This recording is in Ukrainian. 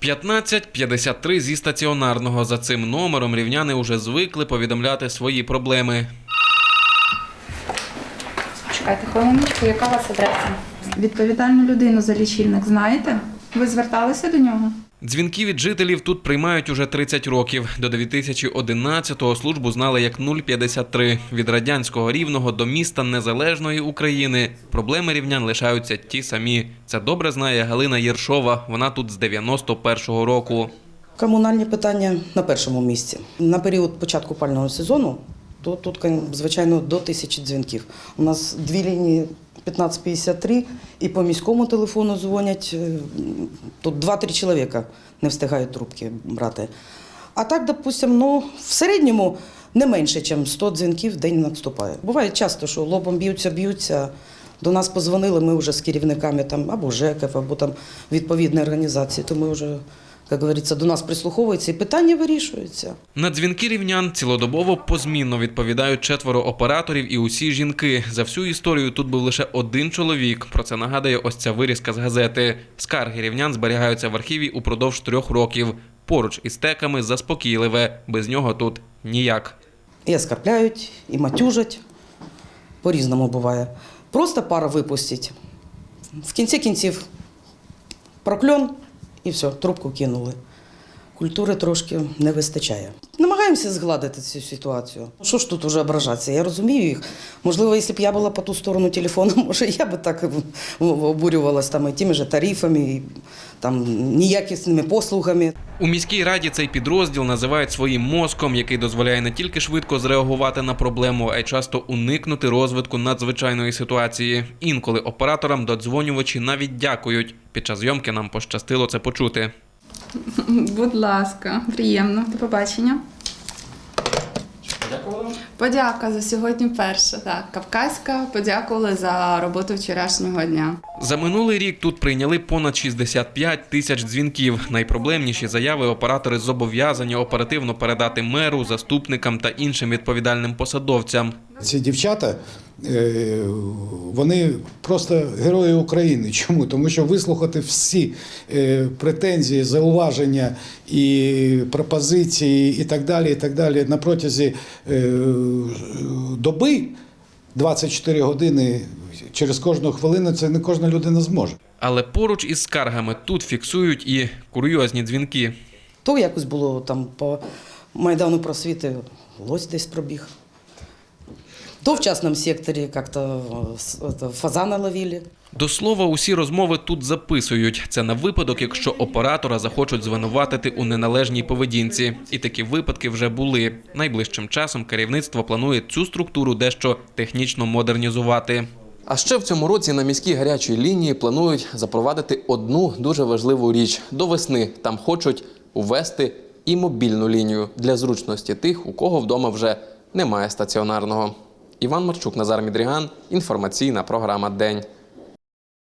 1553 зі стаціонарного. За цим номером рівняни уже звикли повідомляти свої проблеми. Чекайте хвилиночку, яка у вас адреса? Відповідальну людину за лічильник знаєте? Ви зверталися до нього? Дзвінки від жителів тут приймають уже 30 років. До 2011-го службу знали як 053. Від радянського рівного до міста незалежної України. Проблеми рівнян лишаються ті самі. Це добре знає Галина Єршова. Вона тут з 91-го року. Комунальні питання на першому місці. На період початку пального сезону то тут, звичайно, до тисячі дзвінків. У нас дві лінії 1553 і по міському телефону дзвонять. е, Тут 2-3 чоловіка не встигають трубки брати. А так, допустимо, ну, в середньому не менше, ніж 100 дзвінків в день надступає. Буває часто, що лобом б'ються, б'ються. До нас позвонили, ми вже з керівниками там, або ЖЕКів, або там відповідної організації, то ми вже, як говориться, до нас прислуховуються і питання вирішуються. На дзвінки рівнян цілодобово позмінно відповідають четверо операторів і усі жінки. За всю історію тут був лише один чоловік. Про це нагадує ось ця вирізка з газети. Скарги рівнян зберігаються в архіві упродовж трьох років. Поруч із теками заспокійливе. Без нього тут ніяк. І оскарпляють, і матюжать. По-різному буває. Просто пару випустять. В кінці кінців прокльон і все, трубку кинули. Культури трошки не вистачає. Намагаємося згладити цю ситуацію. Що ж тут уже ображатися? Я розумію їх. Можливо, якщо б я була по ту сторону телефону, може, я би так в- там, і тими ж тарифами, і там, неякісними послугами. У міській раді цей підрозділ називають своїм мозком, який дозволяє не тільки швидко зреагувати на проблему, а й часто уникнути розвитку надзвичайної ситуації. Інколи операторам додзвонювачі навіть дякують. Під час зйомки нам пощастило це почути. Будь ласка, приємно. До побачення. Подяка за сьогодні перша. Так, Кавказька подякували за роботу вчорашнього дня. За минулий рік тут прийняли понад 65 тисяч дзвінків. Найпроблемніші заяви оператори зобов'язані оперативно передати меру, заступникам та іншим відповідальним посадовцям. Ці дівчата е, вони просто герої України. Чому? Тому що вислухати всі е, претензії, зауваження і пропозиції, і так далі, і так далі на протязі е, доби 24 години через кожну хвилину це не кожна людина зможе. Але поруч із скаргами тут фіксують і курйозні дзвінки. То якось було там по Майдану просвіти лось десь пробіг. То в частном секторі як-то с- фазана ловили. До слова, усі розмови тут записують. Це на випадок, якщо оператора захочуть звинуватити у неналежній поведінці. І такі випадки вже були. Найближчим часом керівництво планує цю структуру дещо технічно модернізувати. А ще в цьому році на міській гарячій лінії планують запровадити одну дуже важливу річ. До весни там хочуть увести і мобільну лінію для зручності тих, у кого вдома вже немає стаціонарного. Іван Марчук, Назар Мідріган. Інформаційна програма День.